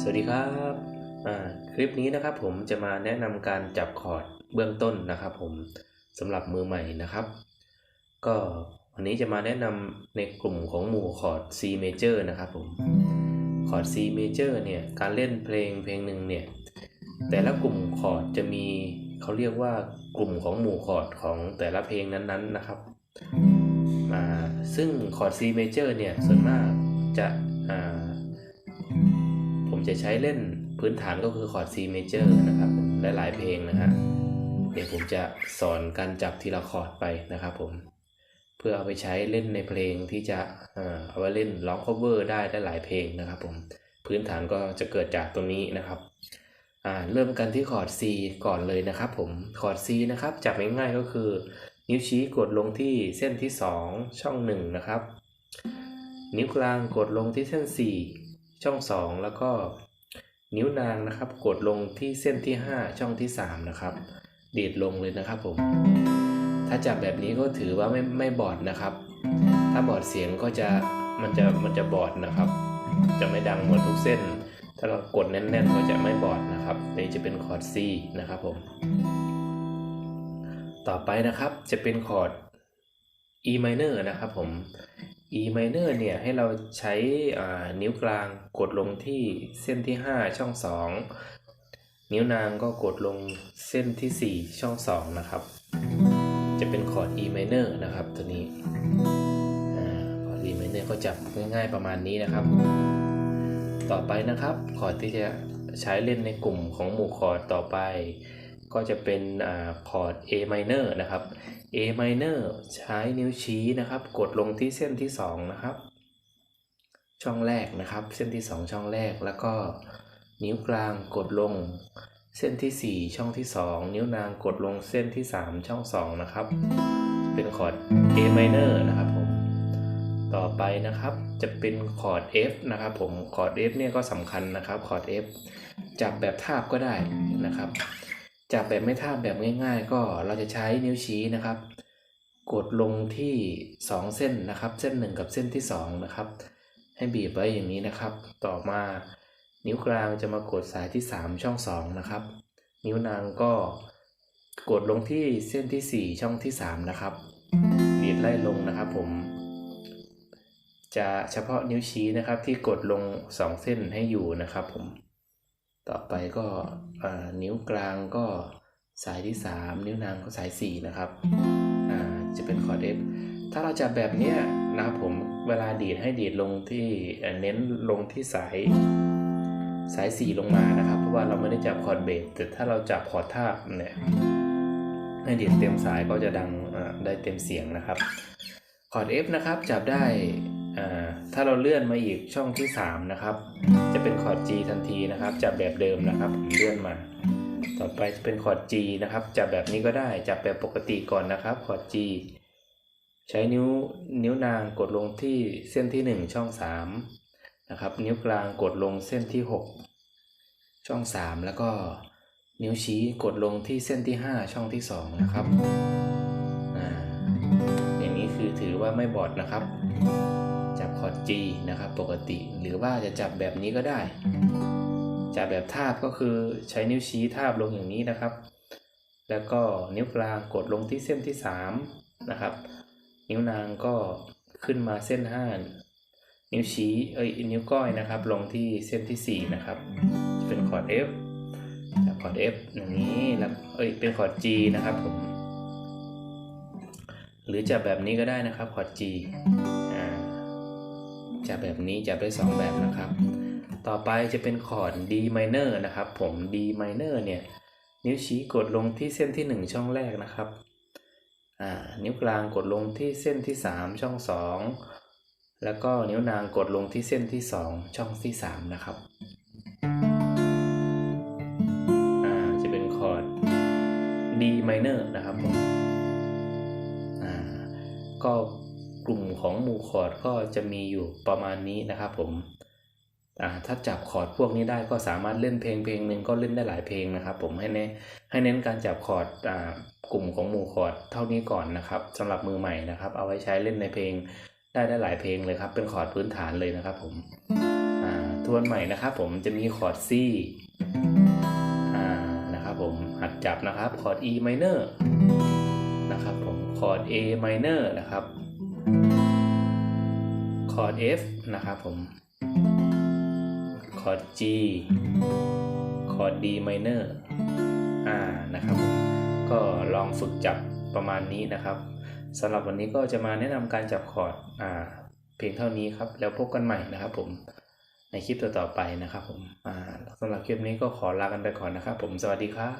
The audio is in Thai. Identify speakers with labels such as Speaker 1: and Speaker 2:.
Speaker 1: สวัสดีครับคลิปนี้นะครับผมจะมาแนะนำการจับคอร์ดเบื้องต้นนะครับผมสำหรับมือใหม่นะครับ ก็วันนี้จะมาแนะนำในกลุ่มของหมู่คอร์ด C major นะครับผมคอร์ด C major เนี่ยการเล่นเพลงเพลงหนึ่งเนี่ยแต่ละกลุ่มคอร์ดจะมีเขาเรียกว่ากลุ่มของหมู่คอร์ดของแต่ละเพลงนั้นๆนะครับอ่าซึ่งคอร์ด C major เนี่ยส่วนมากจะอ่า จะใช้เล่นพื้นฐานก็คือคอร์ด C major นะครับผมหลายๆเพลงนะฮะเดี๋ยวผมจะสอนการจับทีละคอร์ดไปนะครับผมเพื่อเอาไปใช้เล่นในเพลงที่จะเออเอาไว้เล่นร้อง cover ได้ได้หลายเพลงนะครับผมพื้นฐานก็จะเกิดจากตรงนี้นะครับอ่าเริ่มกันที่คอร์ด C ก่อนเลยนะครับผมคอร์ด C นะครับจับง่ายๆก็คือ นิ้วชี้กดลงที่เส้นที่ 2 ช่อง 1 นะครับ นิ้วกลางกดลงที่เส้น 4 ช่อง 2 แล้วก็ นิ้วนางนะครับ กดลงที่เส้นที่ 5 ช่องที่ 3 นะครับดีดลงเลยนะครับผม ถ้าจับแบบนี้ก็ถือว่าไม่ไม่บอดนะครับ ถ้าบอดเสียงก็จะมันจะมันจะบอดนะครับ จะไม่ดังหมดทุกเส้น ถ้าเรากดแน่น ๆ ก็จะไม่บอดนะครับนี่จะเป็นคอร์ด C นะครับผม ต่อไปนะครับจะเป็นคอร์ด E minor นะครับผม E minor เนี่ยให้เราใช้นิ้วกลางกดลงที่เส้นที่ 5 ช่อง 2 นิ้วนางก็กดลงเส้นที่ 4 ช่อง 2 นะครับ จะเป็นคอร์ด E minor นะครับตัวนี้คอร์ด E minor ก็จับง่ายๆประมาณนี้นะครับ ต่อไปนะครับคอร์ดที่จะใช้เล่นในกลุ่มของหมู่คอร์ดต่อไป ก็จะเป็นอคอร์ด A minor นะครับ A minor ใช้นิ้วชี้นะครับ กดลงที่เส้นที่ 2 นะครับ ช่องแรกนะครับ เส้นที่ 2 ช่องแรก แล้วก็นิ้วกลางกดลงเส้นที่ 4 ช่องที่ 2 นิ้วนางกดลงเส้นที่ 3 ช่อง 2 นะครับ เป็นคอร์ด A minor นะครับผม ต่อไปนะครับจะเป็นคอร์ด F นะครับผม คอร์ด F เนี่ยก็สำคัญนะครับ คอร์ด F จับแบบทาบก็ได้นะครับ จับแบบไม่ทาบแบบง่าย ๆ ก็เราจะใช้นิ้วชี้นะครับ กดลงที่ 2 เส้นนะครับ เส้น 1 กับเส้นที่ 2 นะครับ ให้บีบไว้อย่างนี้นะครับ ต่อมานิ้วกลางจะมากดสายที่ 3 ช่อง 2 นะครับ นิ้วนางก็กดลงที่เส้นที่ 4 ช่องที่ 3 นะครับดีดไล่ลงนะครับผม จะเฉพาะนิ้วชี้นะครับที่กดลง 2 เส้นให้อยู่นะครับผม ต่อไปก็นิ้วกลางก็สายที่ 3 นิ้วนางก็สาย 4 นะครับจะเป็นคอร์ด F ถ้าเราจับแบบนี้นะครับผมเวลาดีดให้ดีดลงที่เน้นลงที่สายสาย 4 ลงมานะครับ เพราะว่าเราไม่ได้จับคอร์ดเบสแต่ถ้าเราจับคอร์ดท่าเนี่ยให้ดีดเต็มสายก็จะดังได้เต็มเสียงนะครับคอร์ด F นะครับจับได้ ถ้าเราเลื่อนมาอีกช่องที่ 3 นะครับ จะเป็นคอร์ด G ทันทีนะครับจับแบบเดิมนะครับผมเลื่อนมา ต่อไปจะเป็นคอร์ด G นะครับจับแบบนี้ก็ได้จับแบบปกติก่อนนะครับคอร์ด G ใช้นิ้วนิ้วนางกดลงที่เส้นที่ 1 ช่อง3นะครับนิ้วกลางกดลงเส้นที่ 6 ช่อง 3 แล้วก็นิ้วชี้กดลงที่เส้นที่ 5 ช่องที่ 2 นะครับออย่างนี้คือถือว่าไม่บอดนะครับ คอร์ด G นะครับปกติหรือว่าจะจับแบบนี้ก็ได้ จับแบบทาบก็คือใช้นิ้วชี้ทาบลงอย่างนี้นะครับ แล้วก็นิ้วกลางกดลงที่เส้นที่3นะครับนิ้วนางก็ขึ้นมาเส้น5นิ้วชี้เอ้ยนิ้วก้อยนะครับ ลงที่เส้นที่ 4 นะครับ เป็นคอร์ด F จับคอร์ด F อย่างนี้แล้วเอ้ยเป็นคอร์ด G นะครับผมหรือจับแบบนี้ก็ได้นะครับคอร์ด G จับแบบนี้จับได้ 2 แบบนะครับ ต่อไปจะเป็นคอร์ด D minor นะครับ ผม D minor เนี่ย นิ้วชี้กดลงที่เส้นที่ 1 ช่องแรกนะครับอ่านิ้วกลางกดลงที่เส้นที่ 3 ช่อง 2 แล้วก็นิ้วนางกดลงที่เส้นที่ 2 ช่องที่ 3 นะครับอ่าจะเป็นคอร์ด D minor นะครับผมอ่าก็ ของหมู่คอร์ดก็จะมีอยู่ประมาณนี้นะครับผมถ้าจับคอร์ดพวกนี้ได้ก็สามารถเล่นเพลงเพลงหนึ่งก็เล่นได้หลายเพลงนะครับ ผมให้เน้นให้เน้นการจับคอร์ดกลุ่มของหมู่คอร์ดเท่านี้ก่อนนะครับสำหรับมือใหม่นะครับ เอาไว้ใช้เล่นในเพลงได้ได้หลายเพลงเลยครับ เป็นคอร์ดพื้นฐานเลยนะครับ ผมทวนใหม่นะครับ ผมจะมีคอร์ด C อ่นะครับผมหัดจับนะครับคอร์ด E minor นะครับผมคอร์ด A minor นะครับ คอร์ด F นะครับผม คอร์ด G คอร์ด D minor อ่านะครับผมก็ลองฝึกจับประมาณนี้นะครับสำหรับวันนี้ก็จะมาแนะนำการจับคอร์ดอ่าเพียงเท่านี้ครับ แล้วพบกันใหม่นะครับผมในคลิปต่อๆไปนะครับผมสำหรับคลิปนี้ก็ขอลากันไปก่อนนะครับผมสวัสดีครับ